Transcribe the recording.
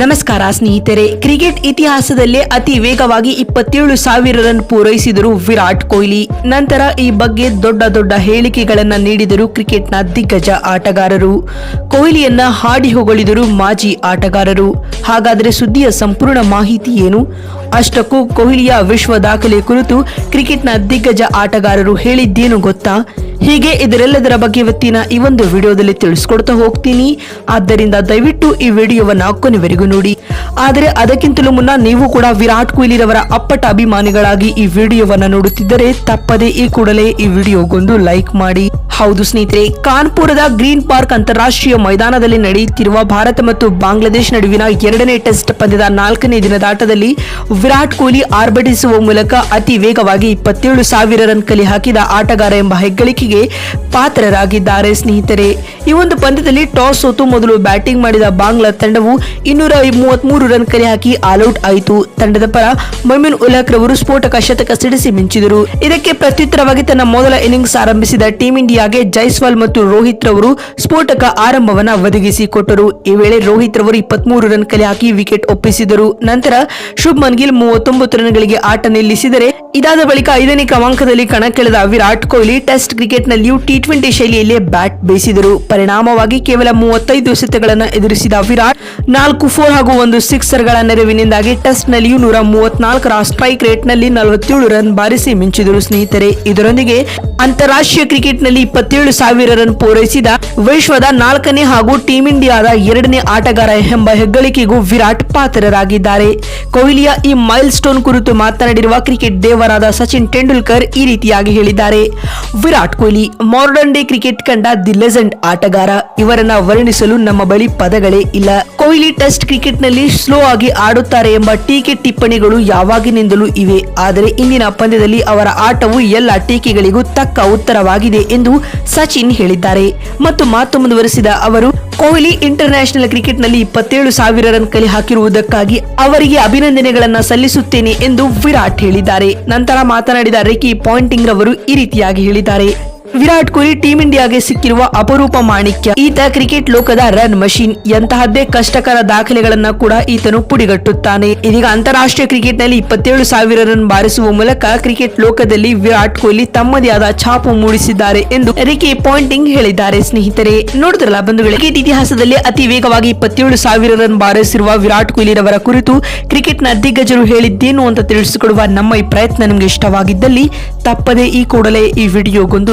ನಮಸ್ಕಾರ ಸ್ನೇಹಿತರೆ, ಕ್ರಿಕೆಟ್ ಇತಿಹಾಸದಲ್ಲೇ ಅತಿ ವೇಗವಾಗಿ ಇಪ್ಪತ್ತೇಳು ಸಾವಿರ ರನ್ ಪೂರೈಸಿದರು ವಿರಾಟ್ ಕೊಹ್ಲಿ. ನಂತರ ಈ ಬಗ್ಗೆ ದೊಡ್ಡ ದೊಡ್ಡ ಹೇಳಿಕೆಗಳನ್ನು ನೀಡಿದರು ಕ್ರಿಕೆಟ್ನ ದಿಗ್ಗಜ ಆಟಗಾರರು. ಕೊಹ್ಲಿಯನ್ನ ಹಾಡಿ ಹೊಗಳಿದರು ಮಾಜಿ ಆಟಗಾರರು. ಹಾಗಾದರೆ ಸುದ್ದಿಯ ಸಂಪೂರ್ಣ ಮಾಹಿತಿ ಏನು? ಅಷ್ಟಕ್ಕೂ ಕೊಹ್ಲಿಯ ವಿಶ್ವ ದಾಖಲೆ ಕುರಿತು ಕ್ರಿಕೆಟ್ನ ದಿಗ್ಗಜ ಆಟಗಾರರು ಹೇಳಿದ್ದೇನು ಗೊತ್ತಾ? ಹೀಗೆ ಇದರೆಲ್ಲದರ ಬಗ್ಗೆ ಇವತ್ತಿನ ಈ ಒಂದು ವಿಡಿಯೋದಲ್ಲಿ ತಿಳಿಸ್ಕೊಡ್ತಾ ಹೋಗ್ತೀನಿ. ಆದ್ದರಿಂದ ದಯವಿಟ್ಟು ಈ ವಿಡಿಯೋವನ್ನ ಕೊನೆವರೆಗೂ ನೋಡಿ. ಆದರೆ ಅದಕ್ಕಿಂತಲೂ ಮುನ್ನ ನೀವು ಕೂಡ ವಿರಾಟ್ ಕೊಹ್ಲಿರವರ ಅಪ್ಪಟ ಅಭಿಮಾನಿಗಳಾಗಿ ಈ ವಿಡಿಯೋವನ್ನ ನೋಡುತ್ತಿದ್ದರೆ ತಪ್ಪದೆ ಈ ಕೂಡಲೇ ಈ ವಿಡಿಯೋಗೊಂದು ಲೈಕ್ ಮಾಡಿ. ಹೌದು ಸ್ನೇಹಿತರೆ, ಕಾನ್ಪುರದ ಗ್ರೀನ್ ಪಾರ್ಕ್ ಅಂತಾರಾಷ್ಟ್ರೀಯ ಮೈದಾನದಲ್ಲಿ ನಡೆಯುತ್ತಿರುವ ಭಾರತ ಮತ್ತು ಬಾಂಗ್ಲಾದೇಶ್ ನಡುವಿನ ಎರಡನೇ ಟೆಸ್ಟ್ ಪಂದ್ಯದ ನಾಲ್ಕನೇ ದಿನದ ಆಟದಲ್ಲಿ ವಿರಾಟ್ ಕೊಹ್ಲಿ ಆರ್ಭಟಿಸುವ ಮೂಲಕ ಅತಿ ವೇಗವಾಗಿ ಇಪ್ಪತ್ತೇಳು ಸಾವಿರ ರನ್ ಕಲಿ ಹಾಕಿದ ಆಟಗಾರ ಎಂಬ ಹೆಗ್ಗಳಿಕೆಗೆ ಪಾತ್ರರಾಗಿದ್ದಾರೆ ಸ್ನೇಹಿತರೆ. ಈ ಒಂದು ಪಂದ್ಯದಲ್ಲಿ ಟಾಸ್ ಸೋತು ಮೊದಲು ಬ್ಯಾಟಿಂಗ್ ಮಾಡಿದ ಬಾಂಗ್ಲಾ ತಂಡವು ಇನ್ನೂರ ಮೂವತ್ಮೂರು ರನ್ ಕಲೆ ಹಾಕಿ ಆಲ್ಔಟ್ ಆಯಿತು. ತಂಡದ ಪರ ಮೊಮಿನ್ ಉಲಕ್ ರವರು ಸ್ಫೋಟಕ ಶತಕ ಸಿಡಿಸಿ ಮಿಂಚಿದರು. ಇದಕ್ಕೆ ಪ್ರತ್ಯುತ್ತರವಾಗಿ ತನ್ನ ಮೊದಲ ಇನ್ನಿಂಗ್ಸ್ ಆರಂಭಿಸಿದ ಟೀಂ ಇಂಡಿಯಾಗೆ ಜೈಸ್ವಾಲ್ ಮತ್ತು ರೋಹಿತ್ ರವರು ಸ್ಫೋಟಕ ಆರಂಭವನ್ನ ಒದಗಿಸಿಕೊಟ್ಟರು. ಈ ವೇಳೆ ರೋಹಿತ್ ರವರು ಇಪ್ಪತ್ಮೂರು ರನ್ ಕಲೆ ಹಾಕಿ ವಿಕೆಟ್ ಒಪ್ಪಿಸಿದರು. ನಂತರ ಶುಭ್ಮನ್ ಗಿಲ್ ಮೂವತ್ತೊಂಬತ್ತು ರನ್ಗಳಿಗೆ ಆಟ ನಿಲ್ಲಿಸಿದರೆ, ಇದಾದ ಬಳಿಕ ಐದನೇ ಕ್ರಮಾಂಕದಲ್ಲಿ ಕಣಕ್ಕಿಳಿದ ವಿರಾಟ್ ಕೊಹ್ಲಿ ಟೆಸ್ಟ್ ಕ್ರಿಕೆಟ್ನಲ್ಲಿಯೂ ಟಿ ಟ್ವೆಂಟಿ ಶೈಲಿಯಲ್ಲಿ ಬ್ಯಾಟ್ ಬೇಯಿಸಿದರು ಪರಿಣಾಮವಾಗಿ ಕೇವಲ ಮೂವತ್ತೈದು ಎಸೆತಗಳನ್ನು ಎದುರಿಸಿದ ವಿರಾಟ್ ನಾಲ್ಕು ಫೋರ್ ಹಾಗೂ ಒಂದು ಸಿಕ್ಸರ್ಗಳ ನೆರವಿನಿಂದಾಗಿ ಟೆಸ್ಟ್ನಲ್ಲಿಯೂ ನೂರ ಮೂವತ್ನಾಲ್ಕರ ಸ್ಟ್ರೈಕ್ ರೇಟ್ನಲ್ಲಿ ನಲವತ್ತೇಳು ರನ್ ಬಾರಿಸಿ ಮಿಂಚಿದರು ಸ್ನೇಹಿತರೆ. ಇದರೊಂದಿಗೆ ಅಂತಾರಾಷ್ಟ್ರೀಯ ಕ್ರಿಕೆಟ್ನಲ್ಲಿ ಇಪ್ಪತ್ತೇಳು ಸಾವಿರ ರನ್ ಪೂರೈಸಿದ ವಿಶ್ವದ ನಾಲ್ಕನೇ ಹಾಗೂ ಟೀಂ ಇಂಡಿಯಾದ ಎರಡನೇ ಆಟಗಾರ ಎಂಬ ಹೆಗ್ಗಳಿಕೆಗೂ ವಿರಾಟ್ ಪಾತ್ರರಾಗಿದ್ದಾರೆ. ಕೊಹ್ಲಿಯ ಈ ಮೈಲ್ ಸ್ಟೋನ್ ಕುರಿತು ಮಾತನಾಡಿರುವ ಕ್ರಿಕೆಟ್ ದೇವರಾದ ಸಚಿನ್ ತೆಂಡೂಲ್ಕರ್ ಈ ರೀತಿಯಾಗಿ ಹೇಳಿದ್ದಾರೆ. Virat Kohli modern day cricket ಕಂಡ ದಿ ಲೆಜೆಂಡ್ ಆಟಗಾರ. ಇವರನ್ನ ವರ್ಣಿಸಲು ನಮ್ಮ ಬಳಿ ಪದಗಳೇ ಇಲ್ಲ. ಕೊಹ್ಲಿ ಟೆಸ್ಟ್ ಕ್ರಿಕೆಟ್ನಲ್ಲಿ ಸ್ಲೋ ಆಗಿ ಆಡುತ್ತಾರೆ ಎಂಬ ಟೀಕೆ ಟಿಪ್ಪಣಿಗಳು ಯಾವಾಗಿನಿಂದಲೂ ಇವೆ. ಆದರೆ ಇಂದಿನ ಪಂದ್ಯದಲ್ಲಿ ಅವರ ಆಟವು ಎಲ್ಲ ಟೀಕೆಗಳಿಗೂ ತಕ್ಕ ಉತ್ತರವಾಗಿದೆ ಎಂದು ಸಚಿನ್ ಹೇಳಿದ್ದಾರೆ. ಮತ್ತು ಮಾತು ಮುಂದುವರೆಸಿದ ಅವರು, ಕೊಹ್ಲಿ ಇಂಟರ್ ನ್ಯಾಷನಲ್ ಕ್ರಿಕೆಟ್ನಲ್ಲಿ ಇಪ್ಪತ್ತೇಳು ಸಾವಿರ ರನ್ ಕಲೆ ಹಾಕಿರುವುದಕ್ಕಾಗಿ ಅವರಿಗೆ ಅಭಿನಂದನೆಗಳನ್ನ ಸಲ್ಲಿಸುತ್ತೇನೆ ಎಂದು ವಿರಾಟ್ ಹೇಳಿದ್ದಾರೆ. ನಂತರ ಮಾತನಾಡಿದ ರಿಕಿ ಪಾಯಿಂಟಿಂಗ್ ರವರು ಈ ರೀತಿಯಾಗಿ ಹೇಳಿದ್ದಾರೆ. ವಿರಾಟ್ ಕೊಹ್ಲಿ ಟೀಂ ಇಂಡಿಯಾಗೆ ಸಿಕ್ಕಿರುವ ಅಪರೂಪ ಮಾಣಿಕ್ಯ. ಈತ ಕ್ರಿಕೆಟ್ ಲೋಕದ ರನ್ ಮಷೀನ್. ಎಂತಹದ್ದೇ ಕಷ್ಟಕರ ದಾಖಲೆಗಳನ್ನ ಕೂಡ ಈತನು ಪುಡಿಗಟ್ಟುತ್ತಾನೆ. ಇದೀಗ ಅಂತಾರಾಷ್ಟ್ರೀಯ ಕ್ರಿಕೆಟ್ನಲ್ಲಿ ಇಪ್ಪತ್ತೇಳು ಸಾವಿರ ರನ್ ಬಾರಿಸುವ ಮೂಲಕ ಕ್ರಿಕೆಟ್ ಲೋಕದಲ್ಲಿ ವಿರಾಟ್ ಕೊಹ್ಲಿ ತಮ್ಮದೇ ಆದ ಛಾಪು ಮೂಡಿಸಿದ್ದಾರೆ ಎಂದು ರಿಕಿ ಪಾಯಿಂಟಿಂಗ್ ಹೇಳಿದ್ದಾರೆ. ಸ್ನೇಹಿತರೆ, ನೋಡಿದ್ರಲ್ಲ ಬಂಧುಗಳು, ಕ್ರಿಕೆಟ್ ಇತಿಹಾಸದಲ್ಲಿ ಅತಿ ವೇಗವಾಗಿ ಇಪ್ಪತ್ತೇಳು ಸಾವಿರ ರನ್ ಬಾರಿಸಿರುವ ವಿರಾಟ್ ಕೊಹ್ಲಿ ರವರ ಕುರಿತು ಕ್ರಿಕೆಟ್ನ ದಿಗ್ಗಜರು ಹೇಳಿದ್ದೇನು ಅಂತ ತಿಳಿಸಿಕೊಡುವ ನಮ್ಮ ಈ ಪ್ರಯತ್ನ ನಿಮಗೆ ಇಷ್ಟವಾಗಿದ್ದಲ್ಲಿ ತಪ್ಪದೇ ಈ ಕೂಡಲೇ ಈ ವಿಡಿಯೋಗೊಂದು